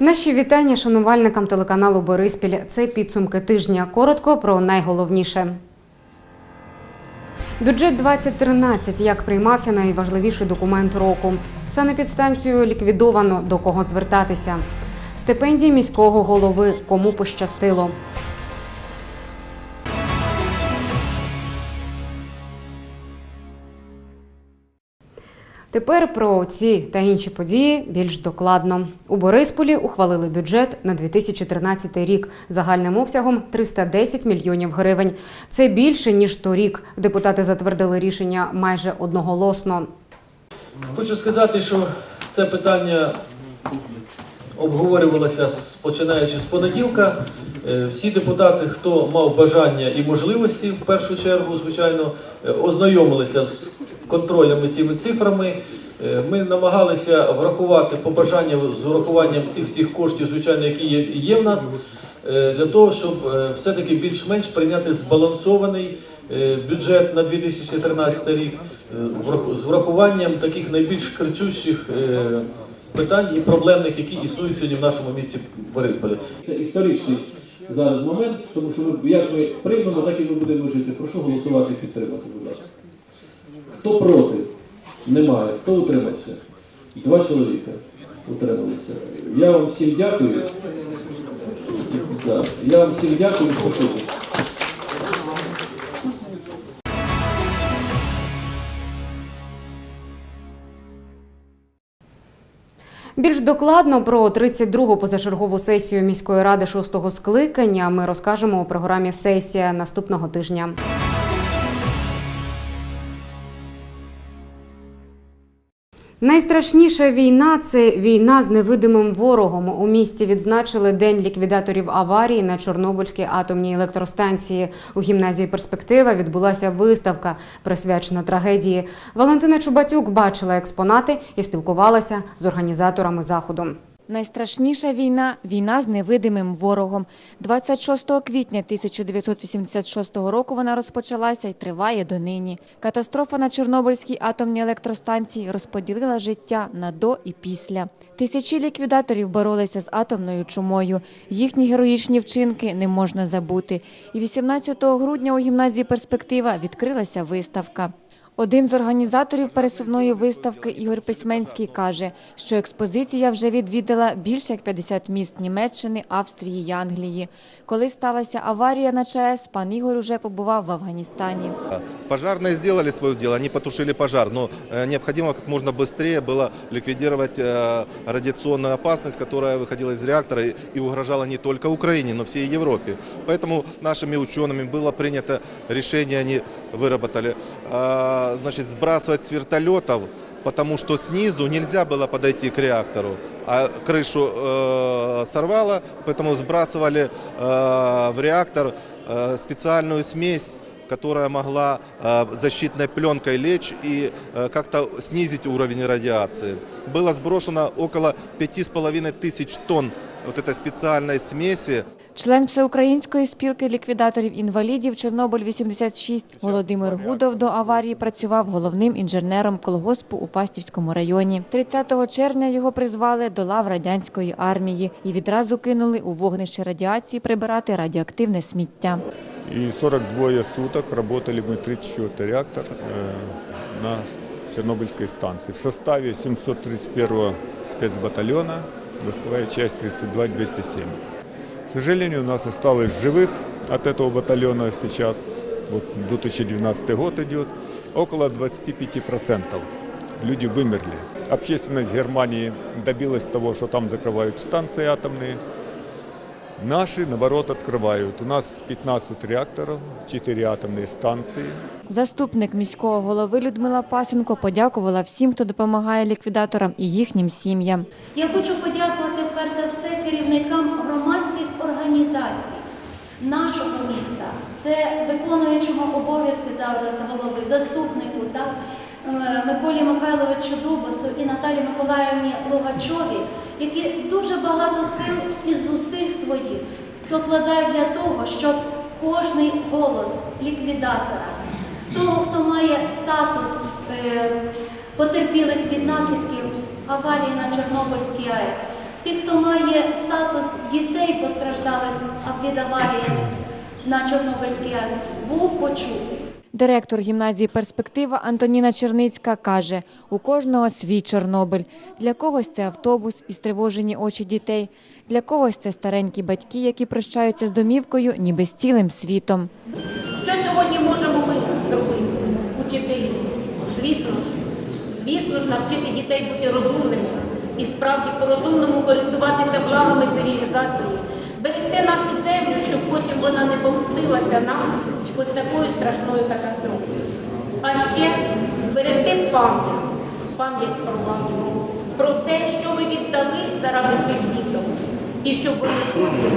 Наші вітання шанувальникам телеканалу Бориспіль. Це підсумки тижня. Коротко про найголовніше. Бюджет 2013. Як приймався найважливіший документ року. Санепідстанцію ліквідовано. До кого звертатися. Стипендії міського голови. Кому пощастило. Тепер про ці та інші події більш докладно. У Борисполі ухвалили бюджет на 2013 рік загальним обсягом 310 мільйонів гривень. Це більше ніж торік. Депутати затвердили рішення майже одноголосно. Хочу сказати, що це питання обговорювалося починаючи з понеділка. Е, Всі депутати, хто мав бажання і можливості, в першу чергу, звичайно, е, ознайомилися з контролями цими цифрами. Е, Ми намагалися врахувати побажання з урахуванням цих всіх коштів, звичайно, які є, в нас, для того, щоб все-таки більш-менш прийняти збалансований бюджет на 2013 рік з врахуванням таких найбільш кричущих питань і проблемних, які існують сьогодні в нашому місті Борисполі. Це історичний зараз момент, тому що ми як ми приймемо, так і ми будемо жити. Прошу голосувати і підтримати, будь ласка. Хто проти? Немає. Хто утримався? Два чоловіка утрималися. Я вам всім дякую. Так, Я вам всім дякую. Більш докладно про 32-гу позачергову сесію міської ради 6-го скликання ми розкажемо у програмі Сесія наступного тижня. Найстрашніша війна це війна з невидимим ворогом. У місті відзначили день ліквідаторів аварії на Чорнобильській атомній електростанції. У гімназії Перспектива відбулася виставка, присвячена трагедії. Валентина Чубатюк бачила експонати і спілкувалася з організаторами заходу. Найстрашніша війна війна з невидимим ворогом. 26 квітня 1986 року вона розпочалася і триває донині. Катастрофа на Чорнобильській атомній електростанції розподілила життя на до і після. Тисячі ліквідаторів боролися з атомною чумою. Їхні героїчні вчинки не можна забути. І 18 грудня у гімназії Перспектива відкрилася виставка. Один з організаторів пересувної виставки Ігор Письменський каже, що експозиція вже відвідала більше як 50 міст Німеччини, Австрії й Англії. Коли сталася аварія на ЧАЕС, пан Ігор уже побував в Афганістані. Пожарные сделали свое дело, они потушили пожар, но э, необходимо как можно быстрее было ликвидировать э, радиационную опасность, которая выходила из реактора и и угрожала не только Украине, но всей Европе. Поэтому нашими учеными было принято решение, они выработали, Значит, сбрасывать с вертолетов, потому что снизу нельзя было подойти к реактору, а крышу э, сорвало, поэтому сбрасывали э, в реактор э, специальную смесь которая могла э, защитной пленкой лечь и э, как-то снизить уровень радиации. Было сброшено около 5,5 тысяч тонн вот этой специальной смеси. Член Всеукраїнської спілки ліквідаторів інвалідів Чорнобиль-86 Володимир Гудов до аварії працював головним інженером колгоспу у Фастівському районі. 30 червня його призвали до лав радянської армії і відразу кинули у вогнище радіації прибирати радіоактивне сміття. И 42 суток работали мы 34 реактор э, на Чернобыльской станции. В составе 731 спецбатальона, войсковая часть 32-207. К сожалению, у нас осталось живых от этого батальона сейчас, вот 2012 год идет, около 25%. Люди вымерли. Общественность Германии добилась того, что там закрывают станции атомные, Наши, наоборот, открывают. У нас 15 реакторов, 4 атомные станции. Заступник міського голови Людмила Пасенко подякувала всім, хто допомагає ліквідаторам і їхнім сім'ям. Я хочу подякувати перш за все керівникам громадських організацій нашого міста. Це виконуючому обов'язки зараз голови, заступнику, так, е, Миколі Михайловичу Дубасу і Наталі Миколаївні Логачові, які дуже багато сил і зусиль своїх докладають для того, щоб кожний голос ліквідатора, того, хто має статус е, потерпілих від наслідків аварії на Чорнобильській АЕС, Ті, хто має статус дітей постраждалих від аварії на Чорнобильській АЕС, був почутий. Директор гімназії Перспектива Антоніна Черницька каже: у кожного свій Чорнобиль. Для когось це автобус і стривожені очі дітей, для когось це старенькі батьки, які прощаються з домівкою, ніби з цілим світом. Що сьогодні можемо ми зробити, учителі? Звісно ж, звісно ж, навчити дітей бути розумними і справді по-розумному користуватися благами цивілізації, берегти нашу землю, щоб потім вона не помстилася нам ось такою страшною катастрофою. А ще зберегти пам'ять, пам'ять про вас, про те, що ви віддали заради цих діток, і щоб вони потім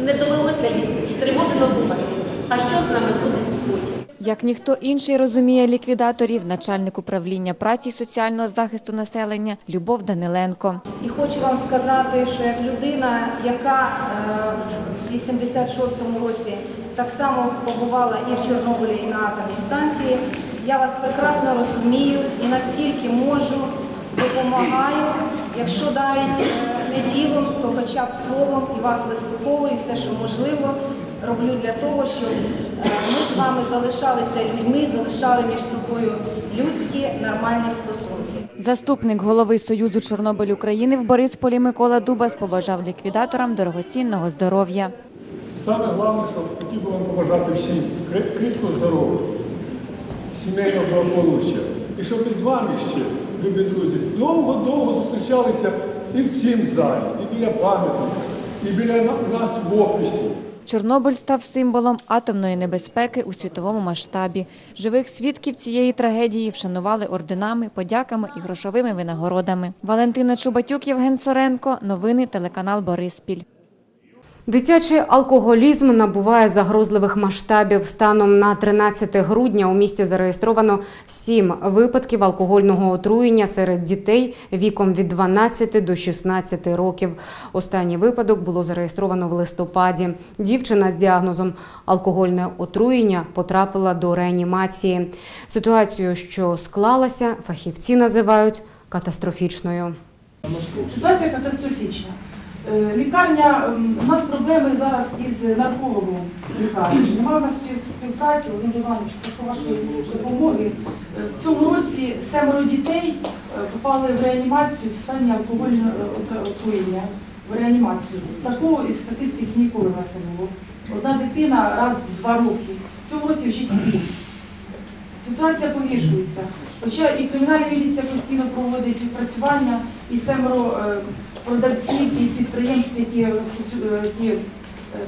не довелося їм стривожено думати, а що з нами буде потім. Як ніхто інший розуміє ліквідаторів, начальник управління праці і соціального захисту населення Любов Даниленко. І хочу вам сказати, що як людина, яка е, в 86-му році так само побувала і в Чорнобилі, і на атомній станції, я вас прекрасно розумію і наскільки можу, допомагаю. Якщо навіть е, не ділом, то хоча б словом і вас вислуховую, все, що можливо, роблю для того, щоб е, ми з вами залишалися людьми, залишали між собою людські нормальні стосунки. Заступник голови Союзу Чорнобиль України в Борисполі Микола Дубас побажав ліквідаторам дорогоцінного здоров'я. Саме головне, що хотів би вам побажати всім кри- кріпкого здоров'я, сімейного благополуччя. І щоб ми з вами ще, любі друзі, довго-довго зустрічалися і в цім залі, і біля пам'ятника, і біля нас в офісі. Чорнобиль став символом атомної небезпеки у світовому масштабі. Живих свідків цієї трагедії вшанували орденами, подяками і грошовими винагородами. Валентина Чубатюк, Євген Соренко. Новини телеканал Бориспіль. Дитячий алкоголізм набуває загрозливих масштабів. Станом на 13 грудня у місті зареєстровано сім випадків алкогольного отруєння серед дітей віком від 12 до 16 років. Останній випадок було зареєстровано в листопаді. Дівчина з діагнозом алкогольне отруєння потрапила до реанімації. Ситуацію, що склалася, фахівці називають катастрофічною. Ситуація катастрофічна. Е, Лікарня, у нас проблеми зараз із наркологом лікарні. Немає у нас співпраці, Володимир Іванович, прошу вашої допомоги. Е, В цьому році семеро дітей е, попали в реанімацію в стані алкогольного отруєння. В реанімацію. Такого із статистики ніколи в нас не було. Одна дитина раз в два роки. В цьому році вже сім. Ситуація погіршується. Хоча і кримінальна міліція постійно проводить відпрацювання, і семеро е, продавців і підприємств, які, розпосю- е, які е,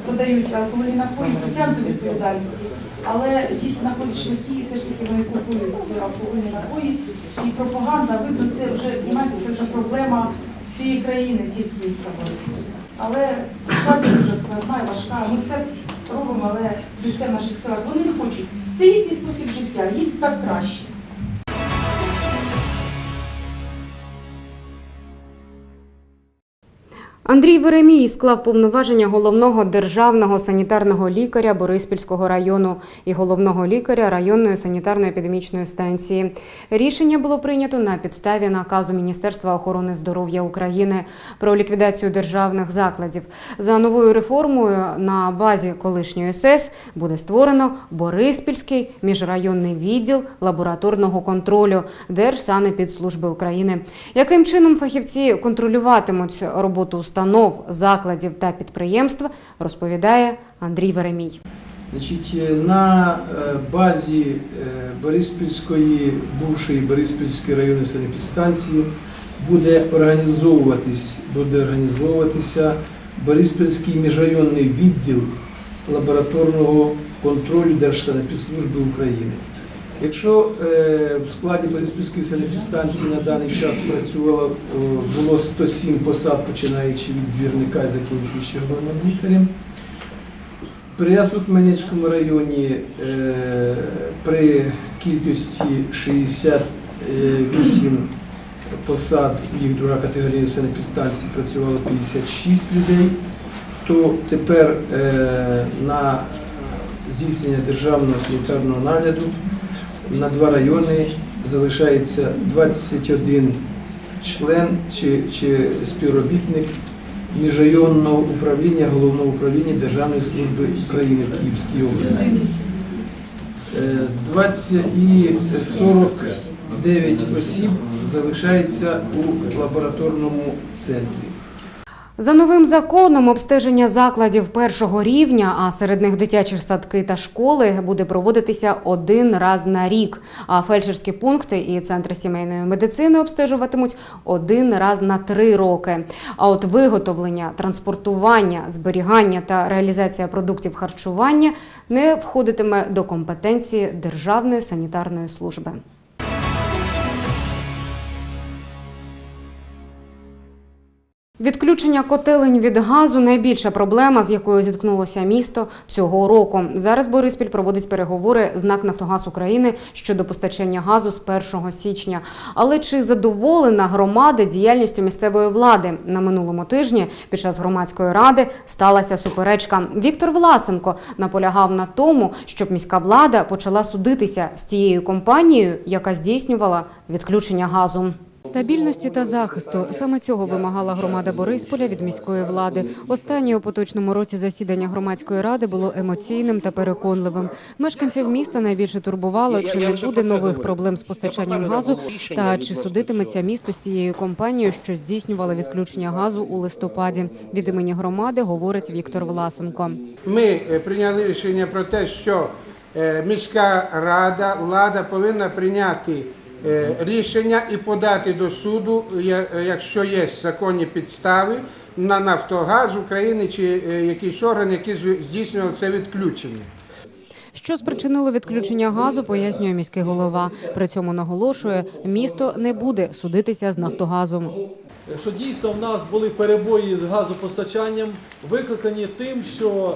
продають алкогольні напої, притягнуті до відповідальності. Але діти знаходять шляхи, і все ж таки вони купують ці алкогольні напої. І пропаганда, видно, це вже це вже проблема всієї країни, тільки Борисполя. Але ситуація дуже складна і важка. Ми все робимо, але все в наших силах. Вони не хочуть. Це їхній спосіб життя, їм так краще. Андрій Веремій склав повноваження головного державного санітарного лікаря Бориспільського району і головного лікаря районної санітарно-епідемічної станції. Рішення було прийнято на підставі наказу Міністерства охорони здоров'я України про ліквідацію державних закладів. За новою реформою на базі колишньої СЕС буде створено Бориспільський міжрайонний відділ лабораторного контролю Держсанепідслужби України. Яким чином фахівці контролюватимуть роботу установ, закладів та підприємств, розповідає Андрій Веремій. Значить, е, на е, базі е, Бориспільської, бувшої Бориспільської районної санепідстанції буде організовуватись, буде організовуватися Бориспільський міжрайонний відділ лабораторного контролю Держсанепідслужби України. Якщо е, в складі Бориспільської санепідстанції на даний час працювало було 107 посад, починаючи від двірника і закінчуючи лікарем, при Ясу-Хмельницькому районі е, при кількості 68 посад, їх друга категорія санепідстанції працювало 56 людей, то тепер е, на здійснення державного санітарного нагляду на два райони залишається 21 член чи, чи співробітник міжрайонного управління головного управління Державної служби України в Київській області. Е, 20 і 49 осіб залишається у лабораторному центрі. За новим законом обстеження закладів першого рівня, а серед них дитячі садки та школи, буде проводитися один раз на рік. А фельдшерські пункти і центри сімейної медицини обстежуватимуть один раз на три роки. А от виготовлення, транспортування, зберігання та реалізація продуктів харчування не входитиме до компетенції Державної санітарної служби. Відключення котелень від газу найбільша проблема, з якою зіткнулося місто цього року. Зараз Бориспіль проводить переговори з НАК «Нафтогаз України щодо постачання газу з 1 січня. Але чи задоволена громада діяльністю місцевої влади на минулому тижні під час громадської ради сталася суперечка? Віктор Власенко наполягав на тому, щоб міська влада почала судитися з тією компанією, яка здійснювала відключення газу. Стабільності та захисту саме цього вимагала громада Борисполя від міської влади. Останнє у поточному році засідання громадської ради було емоційним та переконливим. Мешканців міста найбільше турбувало, чи не буде нових проблем з постачанням газу, та чи судитиметься місто з цією компанією, що здійснювала відключення газу у листопаді. Від імені громади говорить Віктор Власенко. Ми е, прийняли рішення про те, що е, міська рада, влада повинна прийняти рішення і подати до суду, е, якщо є законні підстави, на Нафтогаз України чи е, якийсь орган, який здійснював це відключення. Що спричинило відключення газу, пояснює міський голова. При цьому наголошує, місто не буде судитися з Нафтогазом. що дійсно в нас були перебої з газопостачанням, викликані тим, що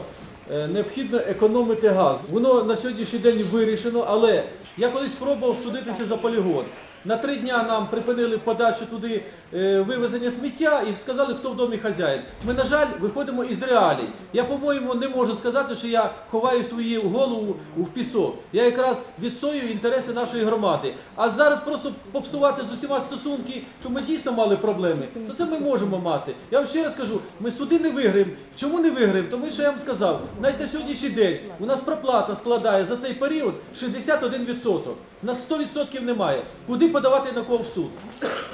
е, необхідно економити газ. Воно на сьогоднішній день вирішено, але я колись спробував судитися за полігон. На три дня нам припинили подачу туди е, вивезення сміття і сказали, хто в домі хазяїн. Ми, на жаль, виходимо із реалій. Я, по-моєму, не можу сказати, що я ховаю свою голову в пісок. Я якраз відстоюю інтереси нашої громади. А зараз просто попсувати з усіма стосунки, що ми дійсно мали проблеми, то це ми можемо мати. Я вам ще раз кажу, ми суди не виграємо. Чому не виграємо? Тому що я вам сказав, навіть на сьогоднішній день у нас проплата складає за цей період 61%. У нас 100% немає. Куди подавати на кого в суд?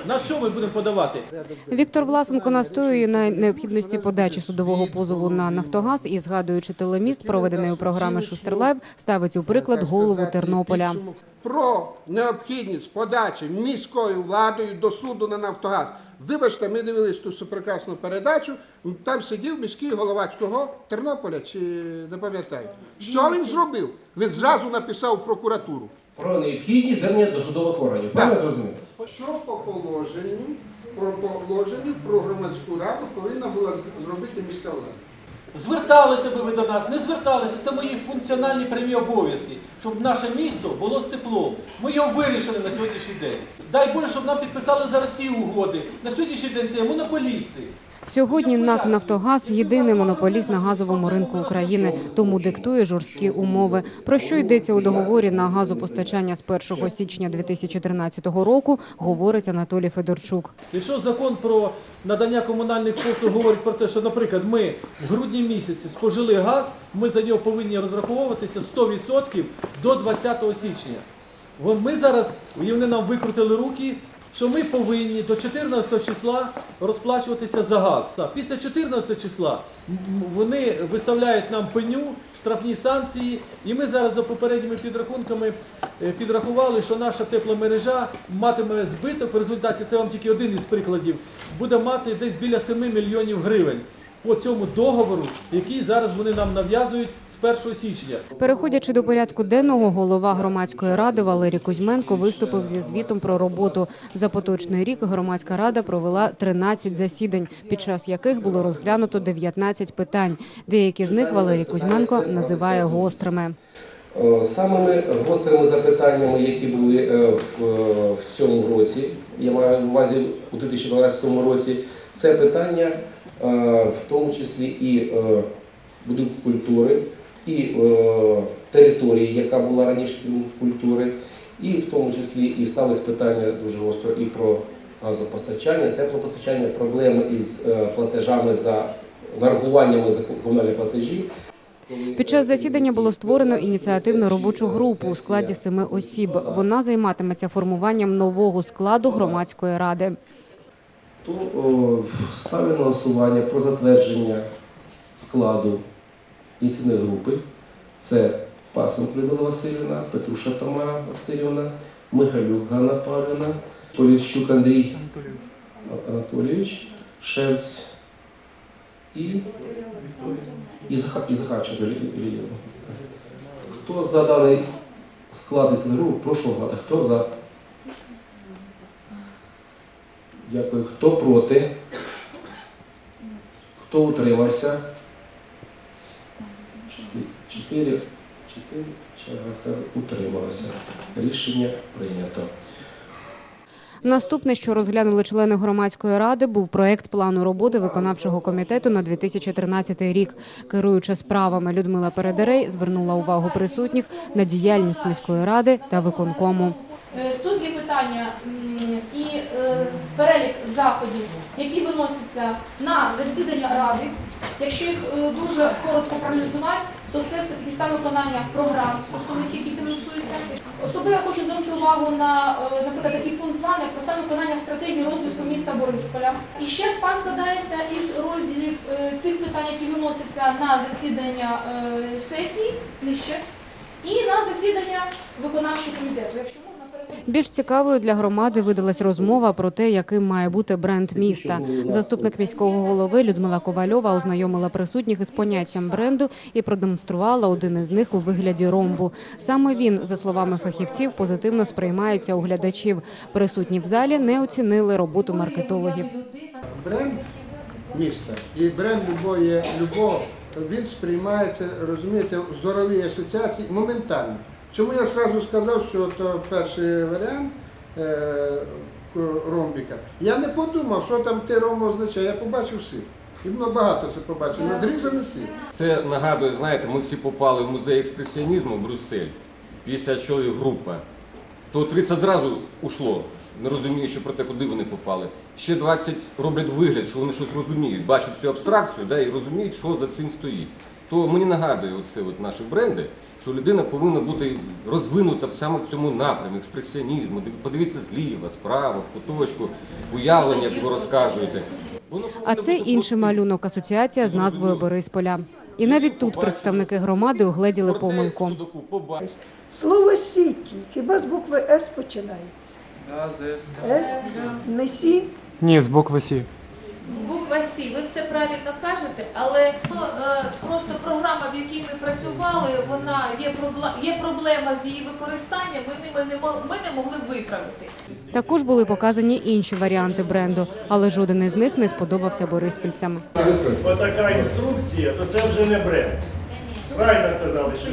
На що ми будемо подавати? Віктор Власенко настоює на необхідності подачі судового позову на Нафтогаз і, згадуючи телеміст, проведений у програми Шустерлайв, ставить у приклад голову Тернополя. Про необхідність подачі міською владою до суду на Нафтогаз. Вибачте, ми дивились ту прекрасну передачу. Там сидів міський голова чого? Тернополя чи не пам'ятаю. Що він зробив? Він зразу написав в прокуратуру. про необхідність звернення до судових органів. Правильно зрозуміло? Що по положенню, по положенню про громадську раду повинна була зробити міська влада? Зверталися би ви до нас, не зверталися. Це мої функціональні прямі обов'язки, щоб наше місто було з теплом. Ми його вирішили на сьогоднішній день. Дай Боже, щоб нам підписали зараз ці угоди. На сьогоднішній день це монополісти. Сьогодні НАК «Нафтогаз» – єдиний монополіст на газовому ринку України, тому диктує жорсткі умови. Про що йдеться у договорі на газопостачання з 1 січня 2013 року, говорить Анатолій Федорчук. Якщо закон про надання комунальних послуг говорить про те, що, наприклад, ми в грудні місяці спожили газ, ми за нього повинні розраховуватися 100% до 20 січня. Ми зараз, вони нам викрутили руки, що ми повинні до 14 числа розплачуватися за газ. Після 14 числа вони виставляють нам пеню, штрафні санкції, і ми зараз за попередніми підрахунками е, підрахували, що наша тепломережа матиме збиток. В результаті це вам тільки один із прикладів, буде мати десь біля 7 мільйонів гривень по цьому договору, який зараз вони нам нав'язують з 1 січня. Переходячи до порядку денного, голова громадської ради Валерій Кузьменко виступив зі звітом про роботу. За поточний рік громадська рада провела 13 засідань, під час яких було розглянуто 19 питань. Деякі з них Валерій Кузьменко називає гострими. Е, Самими гострими запитаннями, які були е, в, е, цьому році, я маю на увазі у 2012 році, це питання в тому числі і будинку культури, і е, території, яка була раніше культури, і в тому числі і ставилось питання дуже гостро і про газопостачання, теплопостачання, проблеми із е, платежами за нарахуваннями за комунальні платежі. Під час засідання було створено ініціативну робочу групу у складі семи осіб. Вона займатиметься формуванням нового складу громадської ради. То о, ставлю на голосування про затвердження складу ініціативної групи. Це Пасенко Людмила Васильівна, Петруша Тамара Васильівна, Михайлюк Ганна Павлівна, Поліщук Андрій Анатолійович, Шевць і, і, Захарченко Лі- Лілія. Хто за даний склад ініціативної групи, прошу голосувати. Хто за? Дякую. Хто проти? Хто утримався? Чотири. Чотири. Чотири. Чотири. Утрималося. Рішення прийнято. Наступне, що розглянули члени громадської ради, був проект плану роботи виконавчого комітету на 2013 рік. Керуюча справами Людмила Передерей звернула увагу присутніх на діяльність міської ради та виконкому. Е, Тут є питання і е, перелік заходів, які виносяться на засідання ради. Якщо їх е, дуже коротко проаналізувати, то це все-таки стан виконання програм основних, які фінансуються. Особливо хочу звернути увагу на, е, наприклад, такий пункт плану, про стан виконання стратегії розвитку міста Борисполя. І ще план складається із розділів е, тих питань, які виносяться на засідання е, сесії нижче, і на засідання виконавчого комітету. Більш цікавою для громади видалась розмова про те, яким має бути бренд міста. Заступник міського голови Людмила Ковальова ознайомила присутніх із поняттям бренду і продемонструвала один із них у вигляді ромбу. Саме він, за словами фахівців, позитивно сприймається у глядачів. Присутні в залі не оцінили роботу маркетологів. Бренд міста і бренд любої, любого, він сприймається, розумієте, в зоровій асоціації моментально. Чому я одразу сказав, що то перший варіант е, ромбіка. Я не подумав, що там те ромбо означає. Я побачив сир. І воно багато це побачив. Надрізаний сир. Це нагадує, знаєте, ми всі попали в музей експресіонізму в Брюссель, 50 чоловік група. То 30 зразу ушло, не розуміючи про те, куди вони попали. Ще 20 роблять вигляд, що вони щось розуміють, бачать цю абстракцію да, і розуміють, що за цим стоїть. То мені нагадує оце от наші бренди, що людина повинна бути розвинута в саме в цьому напрямі експресіонізму. Подивіться зліва, справа, в куточку, уявлення, як ви розказуєте. А це інший малюнок асоціація з назвою Борисполя. І навіть тут представники громади угледіли помилку. Слово сіті хіба з букви С починається? С? Не сі? Ні, з букви Сі. Буква Сі, ви все правильно кажете, але ну, е, просто програма, в якій ми працювали, вона є проблема, є проблема з її використанням. Ми не, ми не ми не могли виправити. Також були показані інші варіанти бренду, але жоден із них не сподобався бориспільцям. Отака інструкція, то це вже не бренд. Правильно сказали, що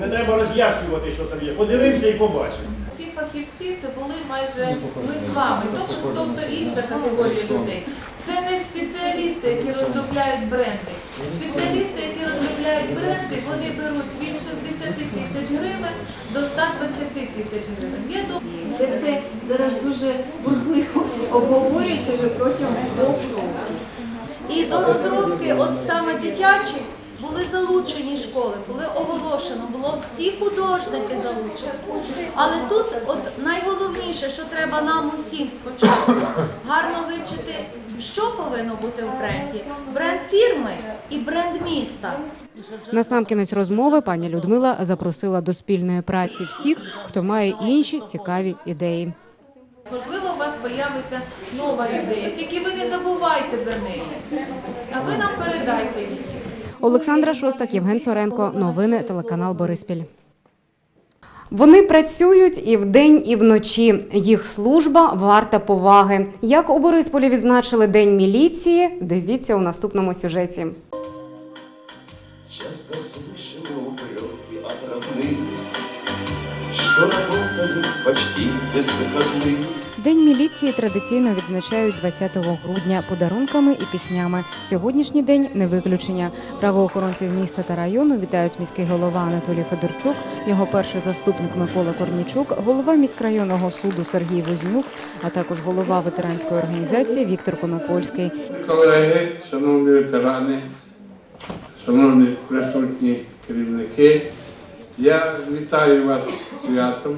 не треба роз'яснювати, що там є. Подивився і побачив. Ці фахівці це були майже ми з вами, тобто, тобто інша категорія людей. Це не спеціалісти, які розробляють бренди. Спеціалісти, які розробляють бренди, вони беруть від 60 тисяч гривень до 120 тисяч гривень. Я думаю, Це все зараз дуже бурхливо обговорюється вже протягом двох років. І до розробки, от саме дитячі, були залучені школи, були оголошено, було всі художники залучені. Але тут от найголовніше, що треба нам усім спочатку гарно вивчити, що повинно бути в бренді. Бренд фірми і бренд міста. Насамкінець розмови пані Людмила запросила до спільної праці всіх, хто має інші цікаві ідеї. Можливо, у вас появиться нова ідея, тільки ви не забувайте за неї. А ви нам передайте її. Олександра Шостак, Євген Соренко. Новини телеканал Бориспіль. Вони працюють і вдень, і вночі. Їх служба варта поваги. Як у Борисполі відзначили День міліції, дивіться у наступному сюжеті. Часто слышим упреки от родных, Что работали почти без выходных. День міліції традиційно відзначають 20 грудня подарунками і піснями. Сьогоднішній день не виключення. Правоохоронців міста та району вітають міський голова Анатолій Федорчук, його перший заступник Микола Корнічук, голова міськрайонного суду Сергій Вознюк, а також голова ветеранської організації Віктор Конопольський. Колеги, шановні ветерани, шановні присутні керівники, я вітаю вас з святом,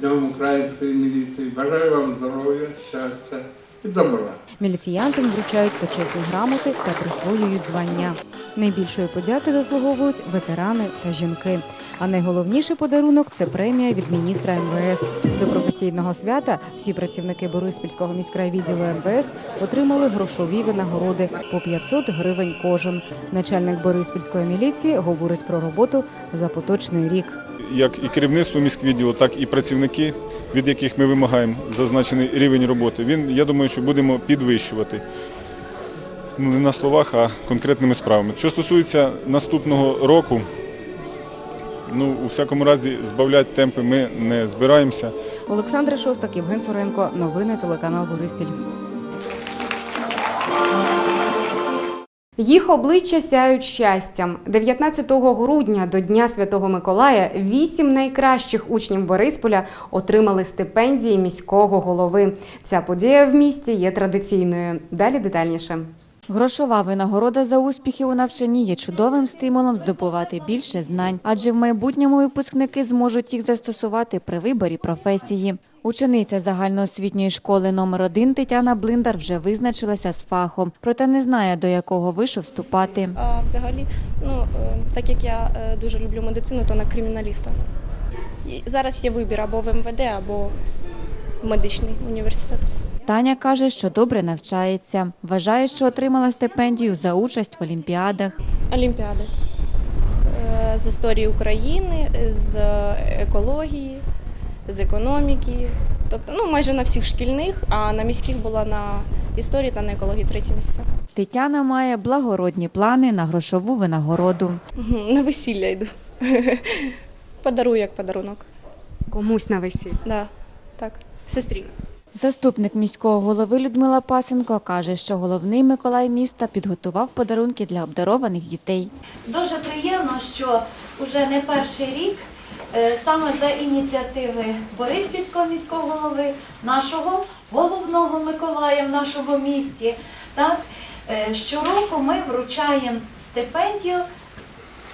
Днем української міліції. Бажаю вам здоров'я, щастя і добра. Міліціянтам вручають почесні грамоти та присвоюють звання. Найбільшої подяки заслуговують ветерани та жінки. А найголовніший подарунок це премія від міністра МВС. До професійного свята всі працівники Бориспільського міськрайвідділу МВС отримали грошові винагороди по 500 гривень кожен. Начальник Бориспільської міліції говорить про роботу за поточний рік. Як і керівництво міськвідділу, так і працівники, від яких ми вимагаємо зазначений рівень роботи, він, я думаю, що будемо підвищувати. Ну, не на словах, а конкретними справами. Що стосується наступного року, ну, у всякому разі, збавляти темпи ми не збираємося. Олександр Шостак, Євген Суренко. Новини телеканал Бориспіль. Їх обличчя сяють щастям. 19 грудня до Дня Святого Миколая вісім найкращих учнів Борисполя отримали стипендії міського голови. Ця подія в місті є традиційною. Далі детальніше. Грошова винагорода за успіхи у навчанні є чудовим стимулом здобувати більше знань, адже в майбутньому випускники зможуть їх застосувати при виборі професії. Учениця загальноосвітньої школи номер 1 Тетяна Блиндар вже визначилася з фахом, проте не знає, до якого вишу вступати. А взагалі, ну е, так як я е, дуже люблю медицину, то на криміналіста. І зараз є вибір або в МВД, або в медичний університет. Таня каже, що добре навчається. Вважає, що отримала стипендію за участь в олімпіадах. Олімпіади Е, з історії України, з екології, з економіки. Тобто, ну майже на всіх шкільних, а на міських була на історії та на екології третє місце. Тетяна має благородні плани на грошову винагороду. На весілля йду. Подарую як подарунок. Комусь на весілля? Да, так. Сестрі. Заступник міського голови Людмила Пасенко каже, що головний Миколай міста підготував подарунки для обдарованих дітей. Дуже приємно, що вже не перший рік е, саме за ініціативи Бориспільського міського голови, нашого головного Миколая в нашому місті, так, е, щороку ми вручаємо стипендію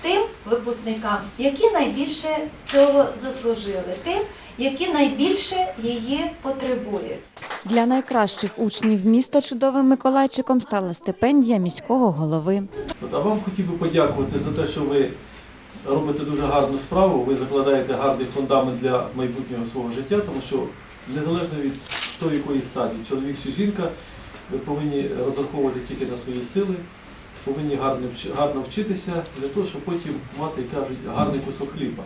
тим випускникам, які найбільше цього заслужили, тим, які найбільше її потребують. Для найкращих учнів міста чудовим Миколайчиком стала стипендія міського голови. От, а вам хотів би подякувати за те, що ви робите дуже гарну справу, ви закладаєте гарний фундамент для майбутнього свого життя, тому що незалежно від того, якої стадії, чоловік чи жінка, ви повинні розраховувати тільки на свої сили, повинні гарно, гарно вчитися для того, щоб потім мати, як кажуть, гарний кусок хліба.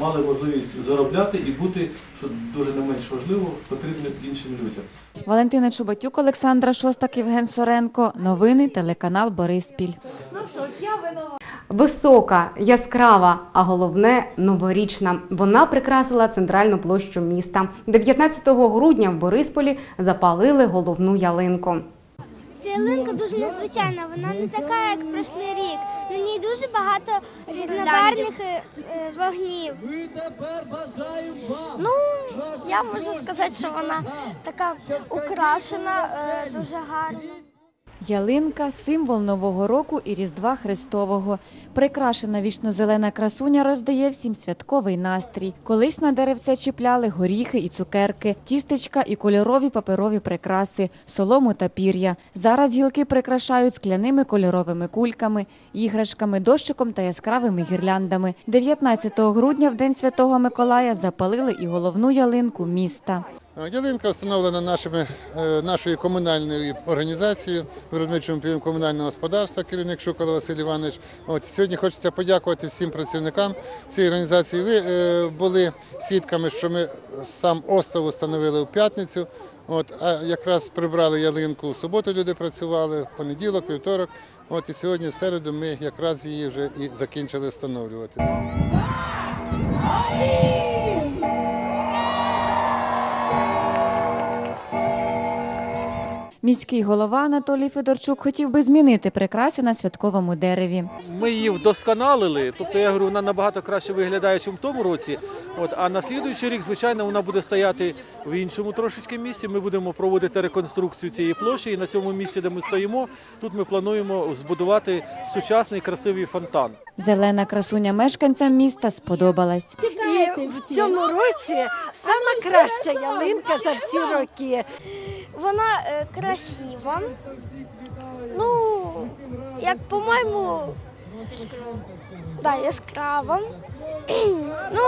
Мали можливість заробляти і бути, що дуже не менш важливо, потрібним іншим людям. Валентина Чубатюк, Олександра Шостак, Євген Соренко. Новини телеканал Бориспіль. Ну що ж, я винова. Висока, яскрава, а головне новорічна. Вона прикрасила центральну площу міста. 19 грудня в Борисполі запалили головну ялинку. Ялинка дуже незвичайна, вона не така, як пройшлий рік. На ній дуже багато різнобарвних е, вогнів. Ну, я можу сказати, що вона така украшена, е, дуже гарно. Ялинка символ Нового року і Різдва Христового. Прикрашена вічно-зелена красуня роздає всім святковий настрій. Колись на деревце чіпляли горіхи і цукерки, тістечка і кольорові паперові прикраси, солому та пір'я. Зараз гілки прикрашають скляними кольоровими кульками, іграшками, дощиком та яскравими гірляндами. 19 грудня, в День Святого Миколая, запалили і головну ялинку міста. Ялинка встановлена нашими, е, нашою комунальною організацією, виробничим комунального господарства, керівник Шукало Василь Іванович. Сьогодні хочеться подякувати всім працівникам цієї організації. Ви е, були свідками, що ми сам остов встановили в п'ятницю. От, а якраз прибрали ялинку в суботу, люди працювали, в понеділок, вівторок. От і сьогодні, в середу, ми якраз її вже і закінчили встановлювати. Міський голова Анатолій Федорчук хотів би змінити прикраси на святковому дереві. Ми її вдосконалили, тобто я говорю, вона набагато краще виглядає, ніж в тому році. От, а на слідуючий рік, звичайно, вона буде стояти в іншому трошечки місці. Ми будемо проводити реконструкцію цієї площі. І на цьому місці, де ми стоїмо, тут ми плануємо збудувати сучасний красивий фонтан. Зелена красуня мешканцям міста сподобалась. І в цьому році сама краща ялинка за всі роки. Вона е, красива. Ну, як по-моєму, да, яскрава. ну,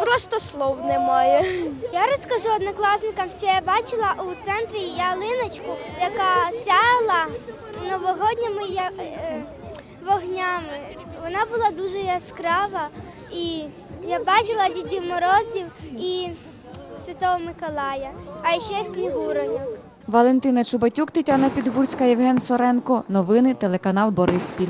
просто слов немає. Я розкажу однокласникам, що я бачила у центрі ялиночку, яка сяяла новогодніми я- е, вогнями. Вона була дуже яскрава і я бачила Дідів Морозів і Святого Миколая, а ще Снігуроньок. Валентина Чубатюк, Тетяна Підгурська, Євген Соренко. Новини телеканал Бориспіль.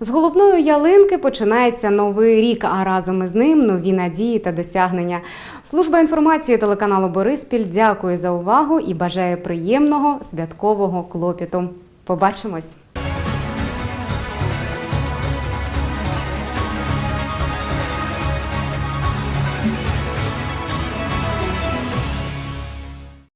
З головної ялинки починається новий рік, а разом із ним нові надії та досягнення. Служба інформації телеканалу Бориспіль дякує за увагу і бажає приємного святкового клопіту. Побачимось!